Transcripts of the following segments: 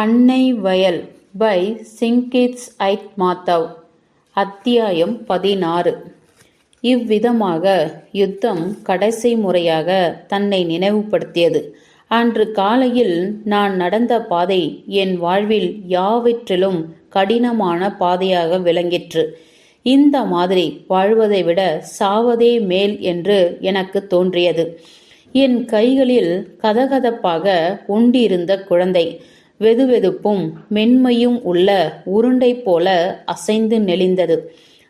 அன்னை வயல் பை சிங்கிட்ஸ் ஐட் மாத்தவ். அத்தியாயம் பதினாறு. இவ்விதமாக யுத்தம் கடைசி முறையாக தன்னை நினைவுபடுத்தியது. அன்று காலையில் நான் நடந்த பாதை என் வாழ்வில் யாவற்றிலும் கடினமான பாதையாக விளங்கிற்று. இந்த மாதிரி வாழ்வதை விட சாவதே மேல் என்று எனக்கு தோன்றியது. என் கைகளில் கதகதப்பாக உண்டிருந்த குழந்தை. வெதுவெதுப்பும் மென்மையும் உள்ள உருண்டை போல அசைந்து நெளிந்தது.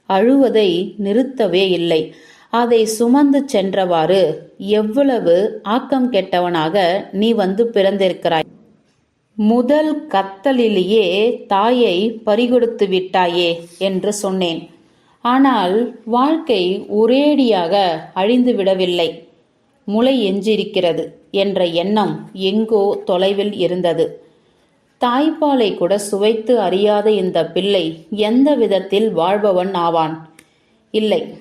அழுவதை நிறுத்தவே இல்லை. அதை சுமந்து சென்றவாறு எவ்வளவு ஆக்கம் கெட்டவனாக நீ வந்து பிறந்திருக்கிறாய்? முதல் கத்தலிலேயே தாயை பறிகொடுத்து விட்டாயே என்று சொன்னேன். ஆனால் வாழ்க்கை ஒரேடியாக அழிந்து விடவில்லை. முளை எஞ்சிருக்கிறது என்ற எண்ணம் எங்கோ தொலைவில் இருந்தது. தாய்ப்பாலை கூட சுவைத்து அறியாத இந்த பிள்ளை எந்த விதத்தில் வாழ்பவன் ஆவான்? இல்லை.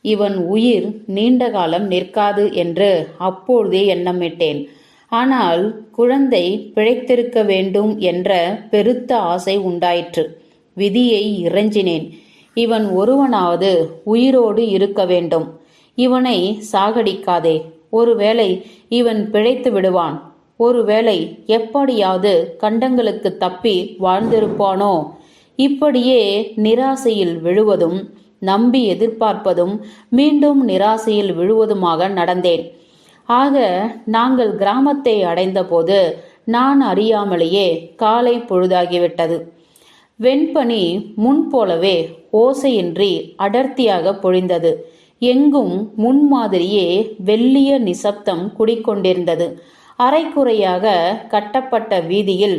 இவன் உயிர் நீண்ட காலம் நிற்காது என்று அப்பொழுதே எண்ணமிட்டேன். ஆனால் குழந்தை பிழைத்திருக்க வேண்டும் என்ற பெருத்த ஆசை உண்டாயிற்று. விதியை இறைஞ்சினேன். இவன் ஒருவனாவது உயிரோடு இருக்க வேண்டும். இவனை சாகடிக்காதே. ஒருவேளை இவன் பிழைத்து விடுவான். ஒருவேளை எப்படியாவது கண்டங்களுக்கு தப்பி வாழ்ந்திருப்பானோ? இப்படியே நிராசையில் விழுவதும் நம்பி எதிர்பார்ப்பதும் மீண்டும் நிராசையில் விழுவதுமாக நடந்தேன். ஆக நாங்கள் கிராமத்தை அடைந்தபோது நான் அறியாமலேயே காலை பொழுதாகிவிட்டது. வெண்பனி முன்போலவே ஓசையின்றி அடர்த்தியாக பொழிந்தது. எங்கும் முன்மாதிரியே வெள்ளிய நிசப்தம் குடிக்கொண்டிருந்தது. அரைக்குறையாக கட்டப்பட்ட வீதியில்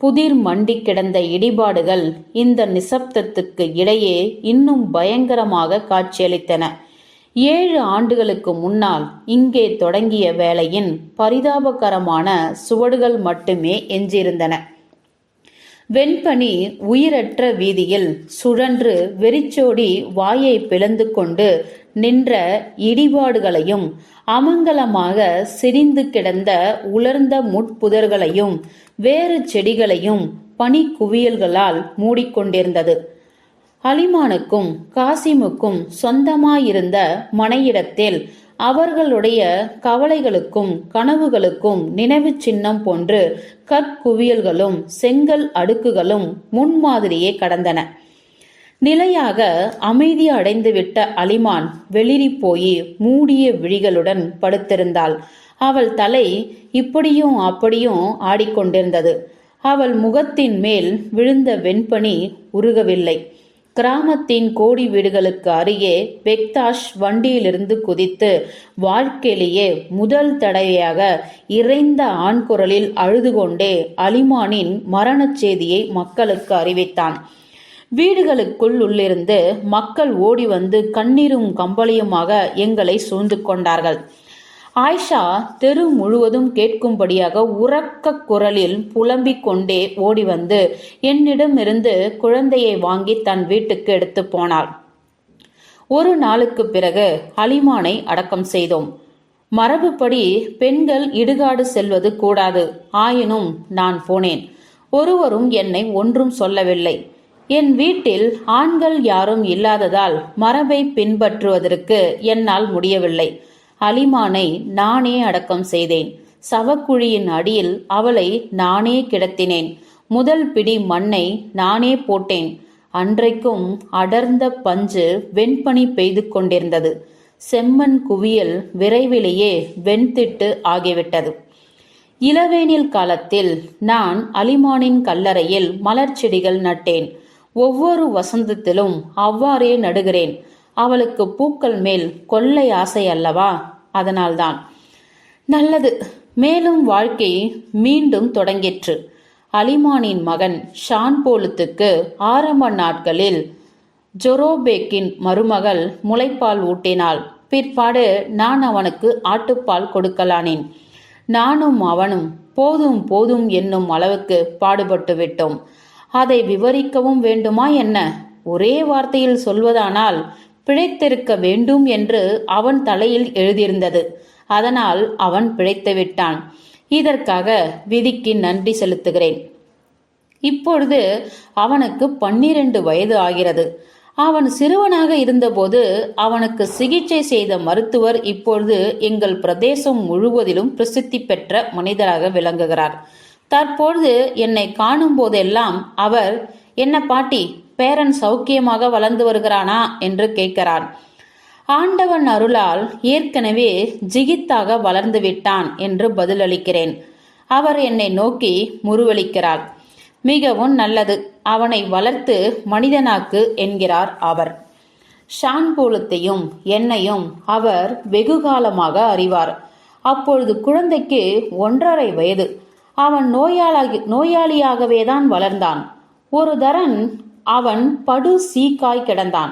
புதிர் மண்டி கிடந்த இடிபாடுகள் இந்த நிசப்தத்துக்கு இடையே இன்னும் பயங்கரமாக காட்சியளித்தன. ஏழு ஆண்டுகளுக்கு முன்னால் இங்கே தொடங்கிய வேலையின் பரிதாபகரமான சுவடுகள் மட்டுமே எஞ்சியிருந்தன. வெண்பனி உயிரற்ற வீதியில் சுழன்று வெறிச்சோடி வாயை பிளந்து கொண்டு நின்ற இடிபாடுகளையும் அமங்கலமாக சிரிந்து கிடந்த உலர்ந்த முட்புதர்களையும் வேறு செடிகளையும் பனி குவியல்களால் மூடிக்கொண்டிருந்தது. அலிமானுக்கும் காசிமுக்கும் சொந்தமாயிருந்த மனையிடத்தில் அவர்களுடைய கவலைகளுக்கும் கனவுகளுக்கும் நினைவு சின்னம் போன்று கற்குவியல்களும் செங்கல் அடுக்குகளும் முன்மாதிரியே கடந்தன. நிலையாக அமைதி அடைந்துவிட்ட அலிமான் வெளிரி போய் மூடிய விழிகளுடன் படுத்திருந்தாள். அவள் தலை இப்படியும் அப்படியும் ஆடிக்கொண்டிருந்தது. அவள் முகத்தின் மேல் விழுந்த வெண்பனி உருகவில்லை. கிராமத்தின் கோடி வீடுகளுக்கு அருகே பெக்தாஷ் வண்டியிலிருந்து குதித்து வாழ்க்கையிலேயே முதல் தடவையாக இறைந்த ஆண் குரலில் அழுது கொண்டே அலிமானின் மரணச் செய்தியை மக்களுக்கு அறிவித்தான். வீடுகளுக்குள் உள்ளிருந்து மக்கள் ஓடி வந்து கண்ணீரும் கம்பளியுமாக எங்களை சூழ்ந்து கொண்டார்கள். ஆயிஷா தெரு முழுவதும் கேட்கும்படியாக உறக்க குரலில் புலம்பிக் கொண்டே ஓடி வந்து என்னிடமிருந்து குழந்தையை வாங்கி தன் வீட்டுக்கு எடுத்து போனாள். ஒரு நாளுக்கு பிறகு அலிமானை அடக்கம் செய்தோம். மரபுப்படி பெண்கள் இடுகாடு செல்வது கூடாது. ஆயினும் நான் போனேன். ஒருவரும் என்னை ஒன்றும் சொல்லவில்லை. என் வீட்டில் ஆண்கள் யாரும் இல்லாததால் மரபை பின்பற்றுவதற்கு என்னால் முடியவில்லை. அலிமானை நானே அடக்கம் செய்தேன். சவக்குழியின் அடியில் அவளை நானே கிடத்தினேன். முதல் பிடி மண்ணை நானே போட்டேன். அன்றைக்கும் அடர்ந்த பஞ்சு வெண்பனி பெய்து கொண்டிருந்தது. செம்மண் குவியல் விரைவிலேயே வெண்திட்டு ஆகிவிட்டது. இளவேனில் காலத்தில் நான் அலிமானின் கல்லறையில் மலர் செடிகள் நட்டேன். ஒவ்வொரு வசந்தத்திலும் அவ்வாறே நடுகிறேன். அவளுக்கு பூக்கள் மேல் கொள்ளை ஆசை அல்லவா? அதனால்தான். நல்லது. மேலும் வாழ்க்கை மீண்டும் தொடங்கிற்று. அலிமானின் மகன் ஷான் போலுத்துக்கு ஆரம்ப நாட்களில் ஜொரோபேக்கின் மருமகள் முளைப்பால் ஊட்டினாள். பிற்பாடு நான் அவனுக்கு ஆட்டுப்பால் கொடுக்கலானேன். நானும் அவனும் போதும் போதும் என்னும் அளவுக்கு பாடுபட்டு விட்டோம். அதை விவரிக்கவும் வேண்டுமா என்ன? ஒரே வார்த்தையில் சொல்வதானால் பிழைத்திருக்க வேண்டும் என்று அவன் தலையில் எழுதியிருந்தது. அதனால் அவன் பிழைத்து விட்டான். இதற்காக விதிக்கு நன்றி செலுத்துகிறேன். இப்பொழுது அவனுக்கு பன்னிரண்டு வயது ஆகிறது. அவன் சிறுவனாக இருந்தபோது அவனுக்கு சிகிச்சை செய்த மருத்துவர் இப்பொழுது எங்கள் பிரதேசம் முழுவதிலும் பிரசித்தி பெற்ற மனிதராக விளங்குகிறார். தற்பொழுது என்னை காணும் போதெல்லாம் அவர் என்ன பாட்டி பேரன் சௌக்கியமாக வளர்ந்து வருகிறானா என்று கேட்கிறான். ஆண்டவன் அருளால் ஏற்கனவே ஜிகித்தாக வளர்ந்து விட்டான் என்று பதிலளிக்கிறேன். அவர் என்னை நோக்கி முருவளிக்கிறார் மிகவும் நல்லது. அவனை வளர்த்து மனிதனாக்கு என்கிறார் அவர். ஷான்பூலத்தையும் என்னையும் அவர் வெகு காலமாக அறிவார். அப்பொழுது குழந்தைக்கு ஒன்றரை வயது. அவன் நோயாளி நோயாளியாகவே தான் வளர்ந்தான். ஒரு தரன் அவன் படு சீக்காய் கிடந்தான்.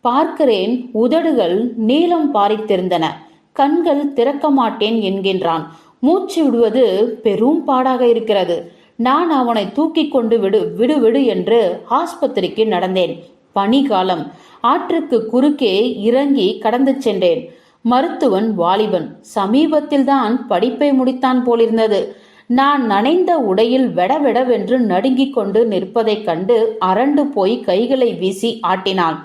பார்க்கிறேன் உதடுகள் நீளம் பாரித்திருந்தன. கண்கள் திறக்க மாட்டேன் என்கின்றான். மூச்சு விடுவது பெரும் பாடாக இருக்கிறது. நான் அவனை தூக்கி கொண்டு விடு விடு விடு என்று ஆஸ்பத்திரிக்கு நடந்தேன். பனிகாலம் ஆற்றுக்கு குறுக்கே இறங்கி கடந்து சென்றேன். மருத்துவன் வாலிபன். சமீபத்தில்தான் படிப்பை முடித்தான் போலிருந்தது. நான் நனைந்த உடையில் வெடவெடவென்று நடுங்கிக் கொண்டு நிற்பதைக் கண்டு அரண்டு போய் கைகளை வீசி ஆட்டினான்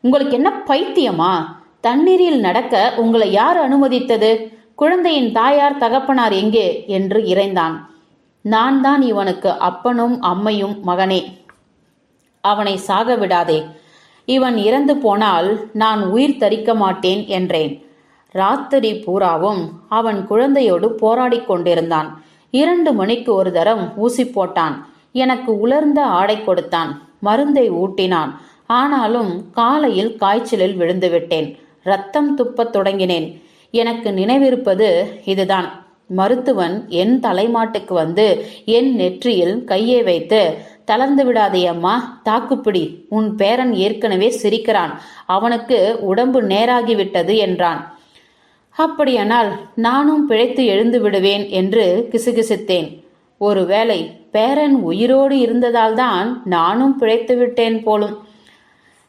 உங்களுக்கு என்ன பைத்தியமா? தண்ணீரில் நடக்க உங்களை யார் அனுமதித்தது? குழந்தையின் தாயார் தகப்பனார் எங்கே? என்று இறைந்தான். நான் தான் இவனுக்கு அப்பனும் அம்மையும் மகனே. அவனை சாக விடாதே. இவன் இறந்து போனால் நான் உயிர் தரிக்க மாட்டேன் என்றேன். ராத்திரி பூராவும் அவன் குழந்தையோடு போராடிக் கொண்டிருந்தான். இரண்டு மணிக்கு ஒரு தரம் ஊசி போட்டான். எனக்கு உலர்ந்த ஆடை கொடுத்தான். மருந்தை ஊட்டினான். ஆனாலும் காலையில் காய்ச்சலில் விழுந்துவிட்டேன் ரத்தம் துப்பத் தொடங்கினேன். எனக்கு நினைவிருப்பது இதுதான். மருத்துவன் என் தலைமாட்டுக்கு வந்து என் நெற்றியில் கையை வைத்து தளர்ந்து விடாதே அம்மா தாக்குப்பிடி. உன் பேரன் ஏற்கனவே சிரிக்கிறான். அவனுக்கு உடம்பு நேராகிவிட்டது என்றான். அப்படியானால் நானும் பிழைத்து எழுந்து விடுவேன் என்று கிசுகிசுத்தேன். ஒருவேளை பேரன் உயிரோடு இருந்ததால்தான் நானும் பிழைத்து விட்டேன் போலும்.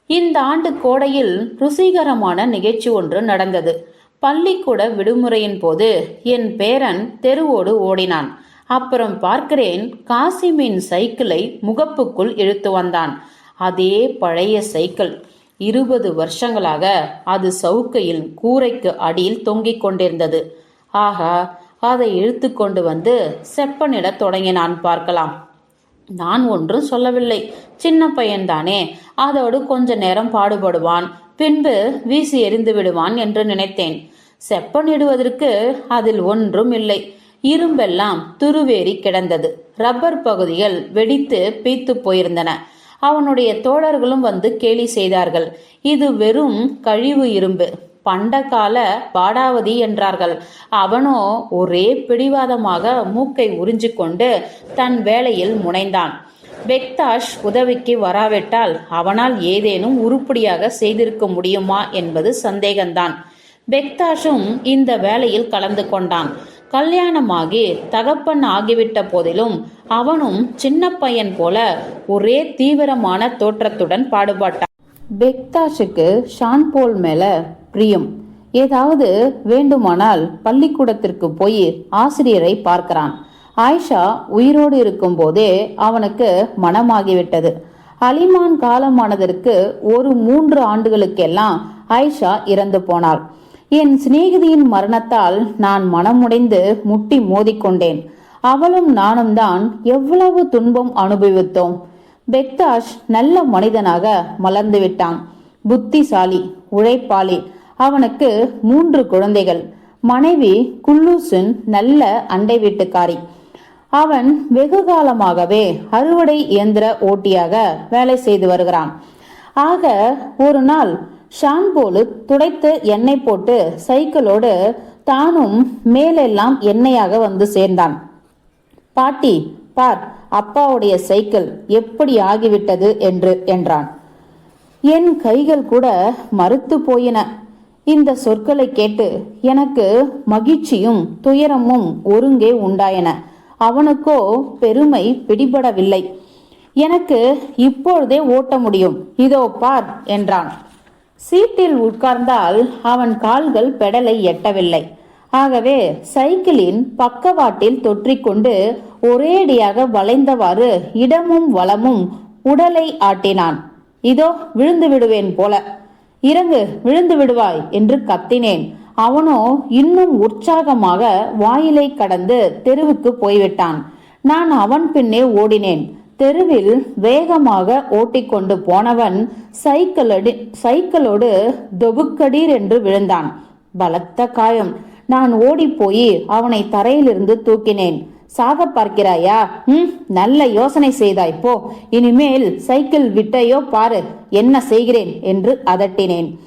இந்த ஆண்டு கோடையில் ருசிகரமான நிகழ்ச்சி ஒன்று நடந்தது. பள்ளிக்கூட விடுமுறையின் போது என் பேரன் தெருவோடு ஓடினான். அப்புறம் பார்க்கிறேன் காசிமின் சைக்கிளை முகப்புக்குள் இழுத்து வந்தான். அதே பழைய சைக்கிள். இருபது வருஷங்களாக அது சவுக்கையில் கூரைக்கு அடியில் தொங்கிக் கொண்டிருந்தது. ஆகா அதை இழுத்து கொண்டு வந்து செப்பனிடத் தொடங்கினான் பார்க்கலாம். நான் ஒன்றும் சொல்லவில்லை. சின்ன பையன்தானே. அதோடு கொஞ்ச நேரம் பாடுபடுவான். பின்பு வீசி எறிந்து விடுவான் என்று நினைத்தேன். செப்பனிடுவதற்கு அதில் ஒன்றும் இல்லை. இரும்பெல்லாம் துருவேறி கிடந்தது. ரப்பர் பகுதிகள் வெடித்து பீத்து போயிருந்தன. அவனுடைய தோழர்களும் வந்து கேலி செய்தார்கள். இது வெறும் கழிவு இரும்பு. பண்டகால பாடாவதி என்றார்கள். அவனோ ஒரே பிடிவாதமாக மூக்கை உறிஞ்சிக்கொண்டு தன் வேலையில் முனைந்தான். பெக்தாஷ் உதவிக்கு வராவிட்டால் அவனால் ஏதேனும் உருப்படியாக செய்திருக்க முடியுமா என்பது சந்தேகம்தான் பெக்தாஷும் இந்த வேலையில் கலந்து கொண்டான். கல்யாணமாகி தகப்பன் ஆகிவிட்ட போதிலும் அவனும் சின்ன பையன் போல ஒரே தீவிரமான தோற்றத்துடன் பாடுபட்டான். பெக்தாஷுக்கு ஷான் போல் மேல பிரியம். ஏதாவது வேண்டுமானால் பள்ளிக்கூடத்திற்கு போய் ஆசிரியரை பார்க்கிறான். ஆயிஷா உயிரோடு இருக்கும்போதே அவனுக்கு மனமாகிவிட்டது. அலிமான் காலமானதற்கு ஒரு மூன்று ஆண்டுகளுக்கெல்லாம் ஆயிஷா இறந்து போனாள். என் சிநேகிதியின் மரணத்தால் நான் மனமுடைந்து முட்டி மோதிக்கொண்டேன். அவளும் நானும் தான் எவ்வளவு துன்பம் அனுபவித்தோம். பெக்தாஷ் நல்ல மனிதனாக மலர்ந்து விட்டான் புத்திசாலி உழைப்பாளி அவனுக்கு மூன்று குழந்தைகள். மனைவி குல்லூசின் நல்ல அண்டை வீட்டுக்காரி. அவன் வெகு காலமாகவே அறுவடை இயந்திர ஓட்டியாக வேலை செய்து வருகிறான். ஆக ஒரு நாள் ஷான்போலு துடைத்து எண்ணெய் போட்டு சைக்கிளோடு தானும் மேலெல்லாம் எண்ணெயாக வந்து சேர்ந்தான். பாட்டி பார் அப்பாவுடைய சைக்கிள் எப்படி ஆகிவிட்டது? என்று என்றான். என் கைகள் கூட மறுத்து போயின. இந்த சொற்களை கேட்டு எனக்கு மகிழ்ச்சியும் துயரமும் ஒருங்கே உண்டாயன. அவனுக்கோ பெருமை பிடிபடவில்லை. எனக்கு இப்பொழுதே ஓட்ட முடியும். இதோ பார் என்றான். சீட்டில் உட்கார்ந்தால் அவன் கால்கள் பெடலை எட்டவில்லை. ஆகவே சைக்கிளின் பக்கவாட்டில் தொற்றிக்கொண்டு ஒரேடியாக வளைந்தவாறு இடமும் வளமும் உடலை ஆட்டினான். இதோ விழுந்து விடுவேன் போல. இறங்கு விழுந்து விடுவாய் என்று கத்தினேன். அவனோ இன்னும் உற்சாகமாக வாயிலை கடந்து தெருவுக்கு போய்விட்டான். நான் அவன் பின்னே ஓடினேன். தெருவில் வேகமாக ஓட்டிக்கொண்டு போனவன் சைக்கிளடி சைக்கிளோடு தொபுக்கடீர் என்று விழுந்தான். பலத்த காயம். நான் ஓடிப்போய் அவனை தரையிலிருந்து தூக்கினேன். சாக பார்க்கிறாயா? ம் நல்ல யோசனை செய்தாய். போ. இனிமேல் சைக்கிள் விட்டையோ பாரு. என்ன செய்கிறேன்? என்று அதட்டினேன்.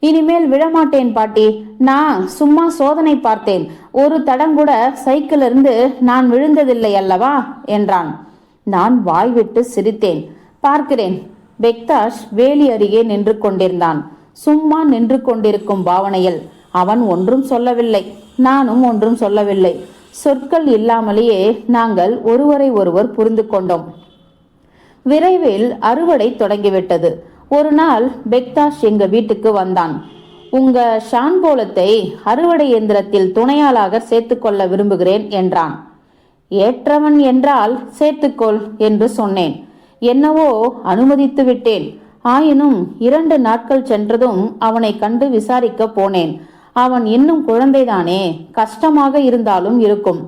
இனிமேல் விழமாட்டேன் பாட்டி. நான் சும்மா சோதனை பார்த்தேன். ஒரு தடங்கூட சைக்கிளிருந்து நான் விழுந்ததில்லை அல்லவா? என்றான். நான் வாய்விட்டு சிரித்தேன். பார்க்கிறேன். பெக்தாஷ் வேலி அருகே நின்று கொண்டிருந்தான். சும்மா நின்று கொண்டிருக்கும் பாவனையில். அவன் ஒன்றும் சொல்லவில்லை. நானும் ஒன்றும் சொல்லவில்லை. சொற்கள் இல்லாமலேயே நாங்கள் ஒருவரை ஒருவர் புரிந்து கொண்டோம். விரைவில் அறுவடை தொடங்கிவிட்டது. ஒரு நாள் பெக்தாஷ் எங்க வீட்டுக்கு வந்தான். உங்க ஷான்போலத்தை அறுவடை இயந்திரத்தில் துணையாளாக சேர்த்துக்கொள்ள விரும்புகிறேன் என்றான். ஏற்றவன் என்றால் சேர்த்துக்கொள் என்று சொன்னேன். என்னவோ அனுமதித்து விட்டேன். ஆயினும் இரண்டு நாட்கள் சென்றதும் அவனை கண்டு விசாரிக்க போனேன். அவன் இன்னும் குழந்தைதானே கஷ்டமாக இருந்தாலும் இருக்கும்.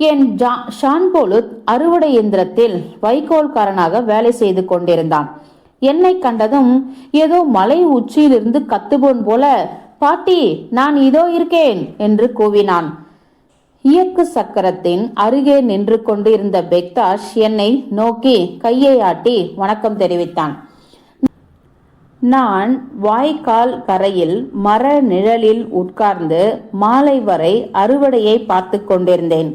என் ஜா ஷான்போலுத் அறுவடை இயந்திரத்தில் வைக்கோல்காரனாக வேலை செய்து கொண்டிருந்தான். என்னை கண்டதும் ஏதோ மலை உச்சியிலிருந்து கத்துபோன் போல பாட்டி நான் இதோ இருக்கேன் என்று கூவினான். இயக்கு சக்கரத்தின் அருகே நின்று கொண்டிருந்த பெக்தாஷ் என்னை நோக்கி கையை ஆட்டி வணக்கம் தெரிவித்தான். நான் வாய்க்கால் கரையில் மர நிழலில் உட்கார்ந்து மாலை வரை அறுவடையை பார்த்து கொண்டிருந்தேன்.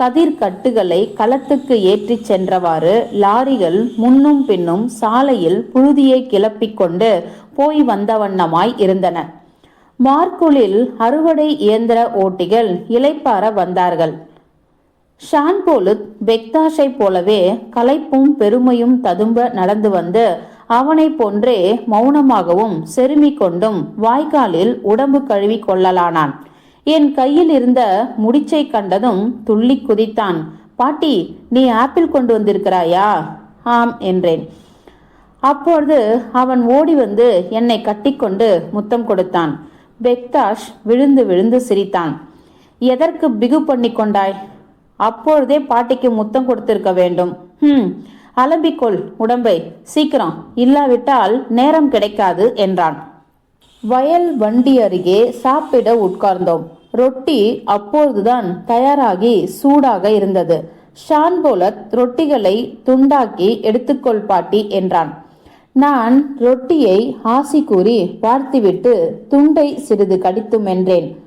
கதிர் கட்டுகளை களத்துக்கு ஏற்றிச் சென்றவாறு லாரிகள் முன்னும் பின்னும் சாலையில் புழுதியை கிளப்பிக் கொண்டு போய் வந்த வண்ணமாய் இருந்தன. மார்க்குலில் அறுவடை இயந்திர ஓட்டிகள் இலைப்பார வந்தார்கள். ஷான்போலுத் பெக்தாஷை போலவே களைப்பும் பெருமையும் ததும்ப நடந்து வந்து அவனைப் போன்றே மௌனமாகவும் செருமிக் கொண்டும் வாய்க்காலில் உடம்பு கழுவி கொள்ளலானான். என் கையில் இருந்த முடிச்சை கண்டதும் துள்ளி குதித்தான். பாட்டி நீ ஆப்பிள் கொண்டு வந்திருக்கிறாயா? ஆம் என்றேன். அப்பொழுது அவன் ஓடி வந்து என்னை கட்டிக்கொண்டு முத்தம் கொடுத்தான். பெக்தாஷ் விழுந்து விழுந்து சிரித்தான். எதற்கு பிகு பண்ணி கொண்டாய்? அப்பொழுதே பாட்டிக்கு முத்தம் கொடுத்திருக்க வேண்டும். ஹம் அலம்பிக்கொள் உடம்பை. சீக்கிரம். இல்லாவிட்டால் நேரம் கிடைக்காது என்றான். வயல் வண்டி அருகே சாப்பிட உட்கார்ந்தோம். ரொட்டி அப்பொழுதுதான் தயாராகி சூடாக இருந்தது. ஷான் போல ரொட்டிகளை துண்டாக்கி எடுத்துக்கொள் பாட்டி என்றான். நான் ரொட்டியை ஆசி கூறி பார்த்துவிட்டு துண்டை சிறிது கடித்து மென்றேன்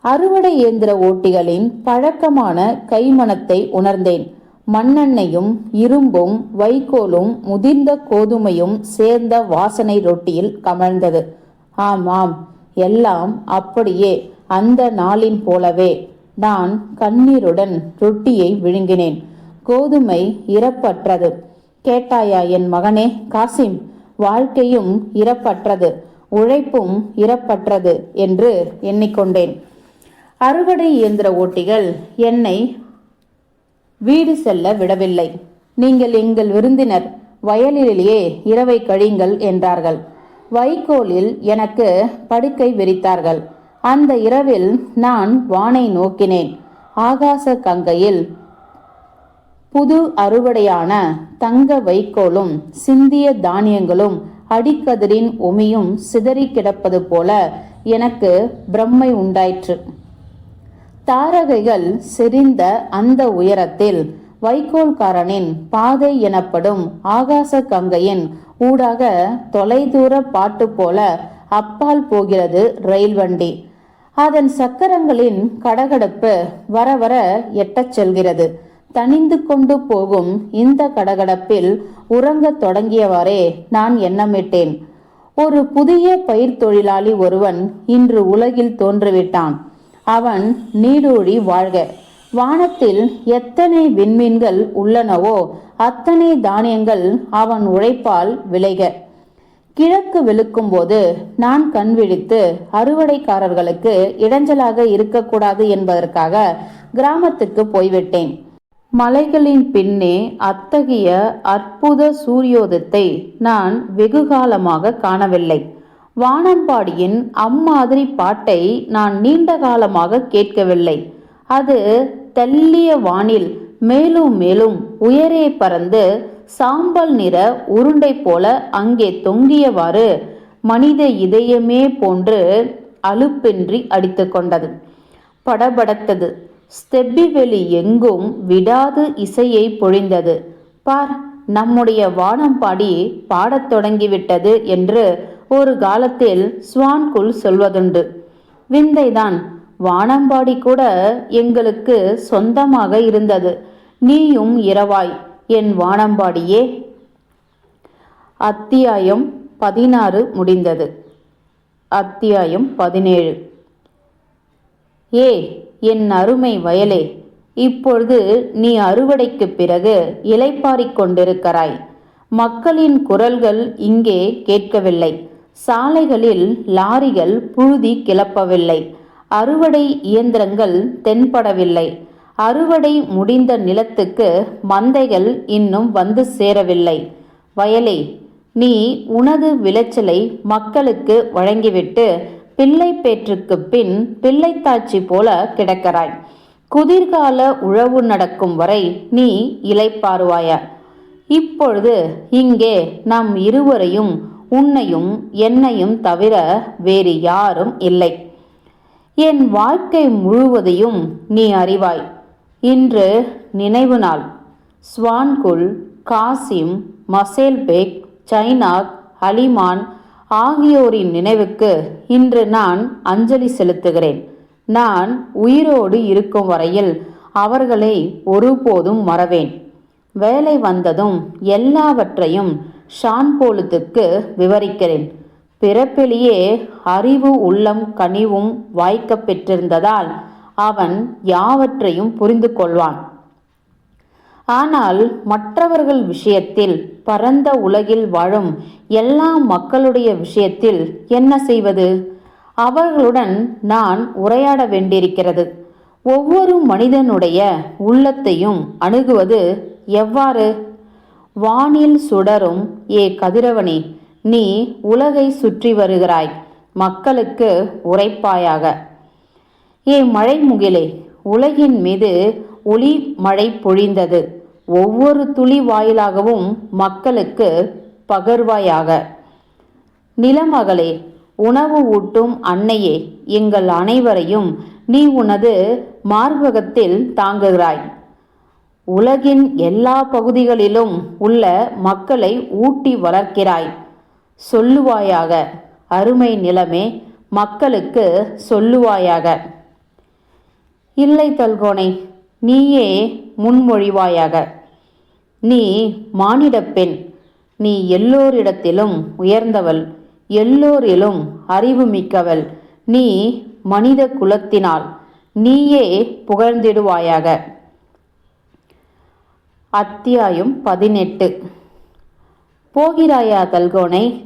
அறுவடை இயந்திர ஓட்டிகளின் பழக்கமான கைமணத்தை உணர்ந்தேன். மண்ணெண்ணையும் இரும்பும் வைக்கோலும் முதிர்ந்த கோதுமையும் சேர்ந்த வாசனை ரொட்டியில் கமழ்ந்தது. ஆம் ஆம் எல்லாம் அப்படியே அந்த நாளின் போலவே நான் கண்ணீருடன் ரொட்டியை விழுங்கினேன். கோதுமை இறப்பற்றது. கேட்டாயா என் மகனே? காசிம் வாழ்க்கையும் இறப்பற்றது. உழைப்பும் இறப்பற்றது என்று எண்ணிக்கொண்டேன். அறுவடை இயந்திர ஓட்டிகள் என்னை வீடு செல்ல விடவில்லை. நீங்கள் எங்கள் விருந்தினர் வயலிலேயே இரவை கழியுங்கள் என்றார்கள். வைக்கோலில் எனக்கு படுக்கை விரித்தார்கள். அந்த இரவில் நான் வானை நோக்கினேன். ஆகாச கங்கையில் புது அறுவடையான தங்க வைக்கோலும் சிந்திய தானியங்களும் அடிக்கதிரின் ஒமியும் சிதறி கிடப்பது போல எனக்கு பிரம்மை உண்டாயிற்று. தாரகைகள் செறிந்த அந்த உயரத்தில் வைக்கோல்காரனின் பாதை எனப்படும் ஆகாச கங்கையின் ஊடாக தொலைதூர பாட்டு போல அப்பால் போகிறது ரயில் வண்டி. அதன் சக்கரங்களின் கடகடப்பு வர வர எட்டச் செல்கிறது. தணிந்து கொண்டு போகும் இந்த கடகடப்பில் உறங்கத் தொடங்கியவாறே நான் எண்ணமிட்டேன். ஒரு புதிய பயிர் தொழிலாளி ஒருவன் இன்று உலகில் தோன்றிவிட்டான். அவன் நீடூழி வாழ்க. வானத்தில் எத்தனை விண்மீன்கள் உள்ளனவோ அத்தனை தானியங்கள் அவன் உழைப்பால் விளைக. கிழக்கு வெளுக்கும்போது நான் கண் விழித்து அறுவடைக்காரர்களுக்கு இடைஞ்சலாக இருக்கக்கூடாது என்பதற்காக கிராமத்துக்கு போய்விட்டேன். மலைகளின் பின்னே அத்தகைய அற்புத சூரியோதத்தை நான் வெகுகாலமாக காணவில்லை. வானம்பாடியின் அம்மாதிரி பாட்டை நான் நீண்ட காலமாக கேட்கவில்லை. அது தள்ளிய வானில் மேலும் மேலும் உயரே பறந்து சாம்பல் நிற உருண்டை போல அங்கே தொங்கியவாறு மனித இதயமே போன்று அலுப்பின்றி அடித்து கொண்டது. படபடத்தது. ஸ்டெப்பி வெளி எங்கும் விடாது இசையை பொழிந்தது. பார் நம்முடைய வானம்பாடி பாடத் தொடங்கிவிட்டது என்று ஒரு காலத்தில் ஸ்வான்குள் சொல்வதுண்டு. விந்தைதான் வானம்பாடி கூட எங்களுக்கு சொந்தமாக இருந்தது. நீயும் இரவாய் என் வானம்பாடியே. அத்தியாயம் பதினாறு முடிந்தது. அத்தியாயம் பதினேழு. ஏ என் அருமை வயலே இப்பொழுது நீ அறுவடைக்குப் பிறகு இலைப்பாரிக் கொண்டிருக்கிறாய். மக்களின் குரல்கள் இங்கே கேட்கவில்லை. சாலைகளில் லாரிகள் புழுதி கிளப்பவில்லை. அறுவடை இயந்திரங்கள் தென்படவில்லை. அறுவடை முடிந்த நிலத்துக்கு மந்தைகள் இன்னும் வந்து சேரவில்லை. வயலே நீ உனது விளைச்சலை மக்களுக்கு வழங்கிவிட்டு பிள்ளை பேற்றுக்கு பின் பிள்ளைத்தாச்சி போல கிடக்கிறாய். குதிர்கால உழவு நடக்கும் வரை நீ இலைப்பாருவாய இப்பொழுது இங்கே நம் இருவரையும் உன்னையும் என்னையும் தவிர வேறு யாரும் இல்லை. என் வாழ்க்கை முழுவதையும் நீ அறிவாய். இன்று நினைவு நாள். ஸ்வான்குல் காசிம் மசேல்பேக் சைனாக் அலிமான் ஆகியோரின் நினைவுக்கு இன்று நான் அஞ்சலி செலுத்துகிறேன். நான் உயிரோடு இருக்கும் வரையில் அவர்களை ஒருபோதும் மறவேன். வேலை வந்ததும் எல்லாவற்றையும் ஷான்போலுத்துக்கு விவரிக்கிறேன். பிறப்பிலேயே அறிவு உள்ளம் கனிவும் வாய்க்க பெற்றிருந்ததால் அவன் யாவற்றையும் புரிந்து கொள்வான் ஆனால் மற்றவர்கள் விஷயத்தில் பரந்த உலகில் வாழும் எல்லா மக்களுடைய விஷயத்தில் என்ன செய்வது? அவர்களுடன் நான் உரையாட வேண்டியிருக்கிறது. ஒவ்வொரு மனிதனுடைய உள்ளத்தையும் அணுகுவது எவ்வாறு? வானில் சுடரும் ஏ கதிரவனே நீ உலகை சுற்றி வருகிறாய் மக்களுக்கு உரைப்பாயாக. ஏ மழைமுகிலே உலகின் மீது ஒளி மழை பொழிந்தது. ஒவ்வொரு துளி வாயிலாகவும் மக்களுக்கு பகர்வாயாக. நிலமகளே உணவு ஊட்டும் அன்னையே எங்கள் அனைவரையும் நீ உனது மார்பகத்தில் தாங்குகிறாய். உலகின் எல்லா பகுதிகளிலும் உள்ள மக்களை ஊட்டி வளர்க்கிறாய். சொல்லுவாயாக அருமை நிலமே மக்களுக்கு சொல்லுவாயாக. இல்லை தல்கோனை நீயே முன்மொழிவாயாக. நீ மானிடப் பெண் நீ எல்லோரிடத்திலும் உயர்ந்தவள். எல்லோரிலும் அறிவு மிக்கவள் நீ மனித குலத்தினால் நீயே புகழ்ந்திடுவாயாக. அத்தியாயம் பதினெட்டு. போகிறாயா தல்கோனை?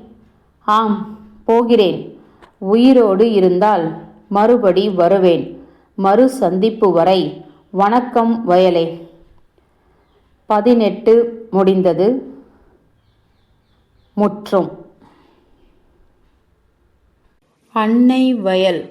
ஆம் போகிறேன். உயிரோடு இருந்தால் மறுபடி வருவேன். மறு சந்திப்பு வரை வணக்கம் வயலே. பதினெட்டு முடிந்தது. முற்றும். அன்னை வயல்.